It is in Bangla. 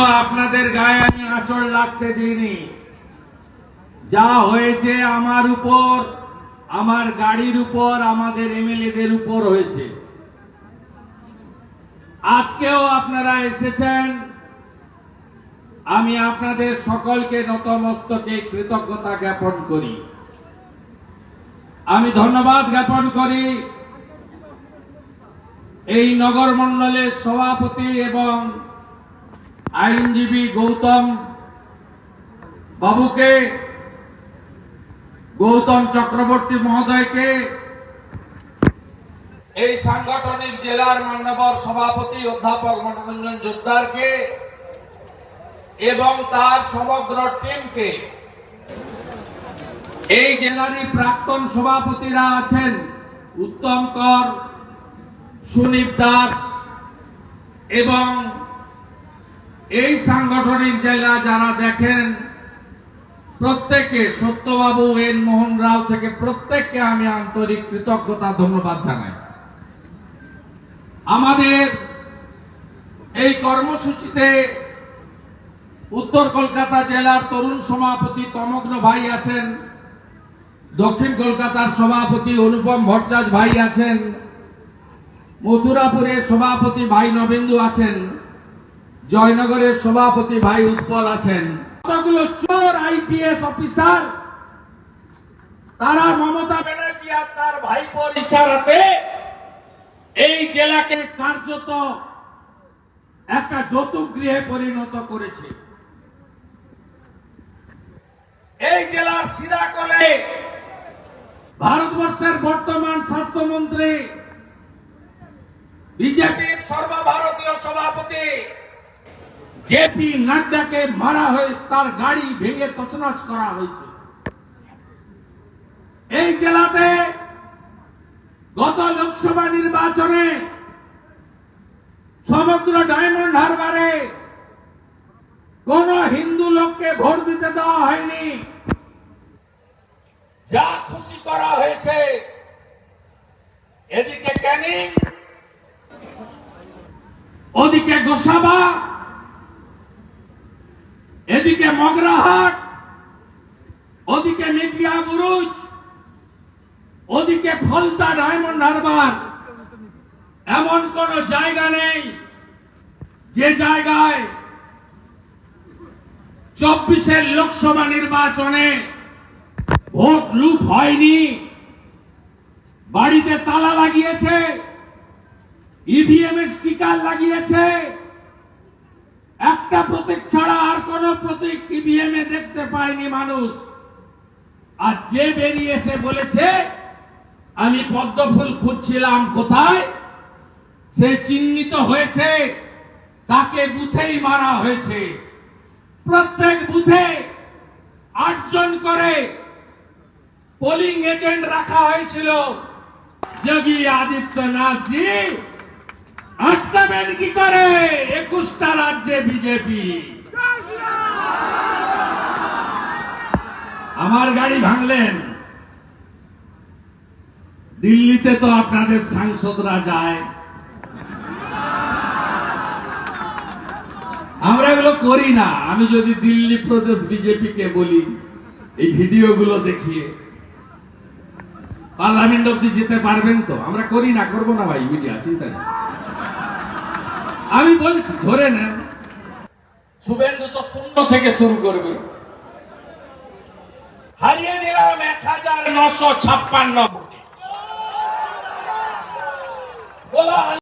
আপনাদের গায়ে আমি আঁচড় লাগতে দিইনি। যা হয়েছে আমার উপর, আমার গাড়ির উপর, আমাদের এমএলএদের উপর হয়েছে। আজকেও আপনারা এসেছেন। আমি আপনাদের সকলকে নতমস্তকে কৃতজ্ঞতা জ্ঞাপন করি। আমি ধন্যবাদ জ্ঞাপন করি। এই নগর মণ্ডলের সভাপতি এবং আইনজীবী গৌতম বাবুকে, গৌতম চক্রবর্তী মহোদয়কে, এই সাংগঠনিক জেলার মান্যবর সভাপতি অধ্যাপক মনোরঞ্জন জোদ্দারকে এবং তার সমগ্র টিমকে। এই জেলারই প্রাক্তন সভাপতিরা আছেন উত্তম কর সুনীপ দাস এবং এই সাংগঠনিক জেলা যারা দেখেন, প্রত্যেকে সত্যবাবু এন মোহন রাও থেকে প্রত্যেককে আমি আন্তরিক কৃতজ্ঞতা, ধন্যবাদ জানাই। আমাদের এই কর্মসূচিতে উত্তর কলকাতা জেলার তরুণ সভাপতি তমগ্ন ভাই আছেন, দক্ষিণ কলকাতার সভাপতি অনুপম ভট্টাচ ভাই আছেন, মথুরাপুরের সভাপতি ভাই নবেন্দু আছেন। জয়নগরের সভাপতি ভাই উৎপল আছেন। কতগুলো চোর আইপিএস অফিসার, তারা মমতা ব্যানার্জি আর তার ভাইপোর ইশারাতে এই জেলাকে কার্যত একটা যৌতুক গৃহে পরিণত করেছে। এই জেলার সিরাকলে ভারতবর্ষের বর্তমান স্বাস্থ্যমন্ত্রী, বিজেপির সর্বভারতীয় সভাপতি জেপি নাড্ডাকে মারা হয়ে তার গাড়ি ভেঙে তছনছ করা হয়েছে। এই জেলাতে গত লোকসভা নির্বাচনে সমগ্র ডায়মন্ড হারবারে কোন হিন্দু লোককে ভোট দিতে দেওয়া হয়নি। যা খুশি করা হয়েছে। এদিকে ক্যানিং ওদিকে গোসাবা এদিকে মগরাহাট, ওদিকে মিডিয়া বুরুজ ওদিকে ফলতা ডায়মন্ড হারবার। এমন কোন জায়গা নেই যে জায়গায় চব্বিশের লোকসভা নির্বাচনে ভোট লুট হয়নি। বাড়িতে তালা লাগিয়েছে ইভিএম এর স্টিকার লাগিয়েছে। একটা প্রতীক ছাড়া আর কোন প্রতীক ইভিএম এ দেখতে পায়নি মানুষ। আর যে বেরিয়ে এসে বলেছে, আমি পদ্ম ফুল খুঁজছিলাম কোথায়? সে চিহ্নিত হয়েছে, তাকে বুথেই মারা হয়েছে। প্রত্যেক বুথে আটজন করে পোলিং এজেন্ট রাখা হয়েছিল। যোগী আদিত্যনাথজি, আটকাবেন কি করে? একুশটা রাজ্যে বিজেপি। আমার গাড়ি ভাঙলেন। দিল্লিতে তো আপনাদের সাংসদরা যায়। আমরা এগুলো করি না। আমি যদি দিল্লি প্রদেশ বিজেপিকে বলি, এই ভিডিওগুলো দেখিয়ে। পার্লামেন্ট অব্দি যেতে পারবেন তো? আমরা করি না, করব না ভাই, মিডিয়া, চিন্তা নেই। আমি বলছি, ধরে নেন। শুভেন্দু তো শূন্য থেকে শুরু করবে। নশো ছাপ্পান্ন